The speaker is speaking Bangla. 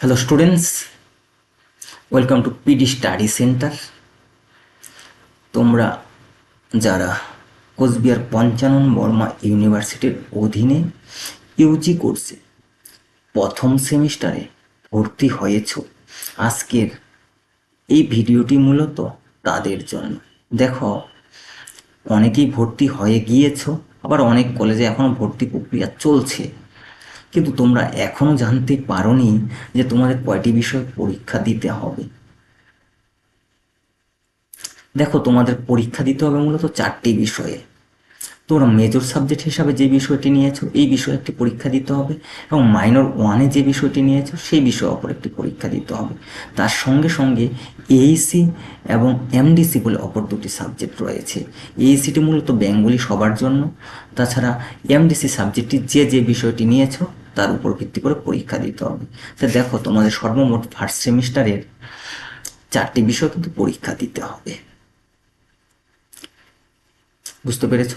Hello students welcome to PD study centre তোমরা যারা কোচবিহার পঞ্চানন বর্মা ইউনিভার্সিটির অধীনে ইউজি কোর্সে প্রথম সেমিস্টারে ভর্তি হয়েছ, আজকের এই ভিডিওটি মূলত তাদের জন্য। দেখো, অনেকেই ভর্তি হয়ে গিয়েছো, আবার অনেক কলেজে এখনও ভর্তি প্রক্রিয়া চলছে। কিন্তু তোমরা এখনও জানতে পারোনি যে তোমাদের কয়টি বিষয় পরীক্ষা দিতে হবে। দেখো, তোমাদের পরীক্ষা দিতে হবে মূলত চারটি বিষয়ে। তোমরা মেজর সাবজেক্ট হিসাবে যে বিষয়টি নিয়েছো, এই বিষয়ে একটি পরীক্ষা দিতে হবে এবং মাইনর ওয়ানে যে বিষয়টি নিয়েছো, সেই বিষয়ে ওপর একটি পরীক্ষা দিতে হবে। তার সঙ্গে সঙ্গে এইসি এবং এমডিসি বলে অপর দুটি সাবজেক্ট রয়েছে। এইসিটি মূলত বেঙ্গলি সবার জন্য। তাছাড়া এমডিসি সাবজেক্টটি যে যে বিষয়টি নিয়েছো তার উপর ভিত্তি করে পরীক্ষা দিতে হবে। তা দেখো, তোমাদের সর্বমোট ফার্স্ট সেমিস্টারের চারটি বিষয় কিন্তু পরীক্ষা দিতে হবে। বুঝতে পেরেছ?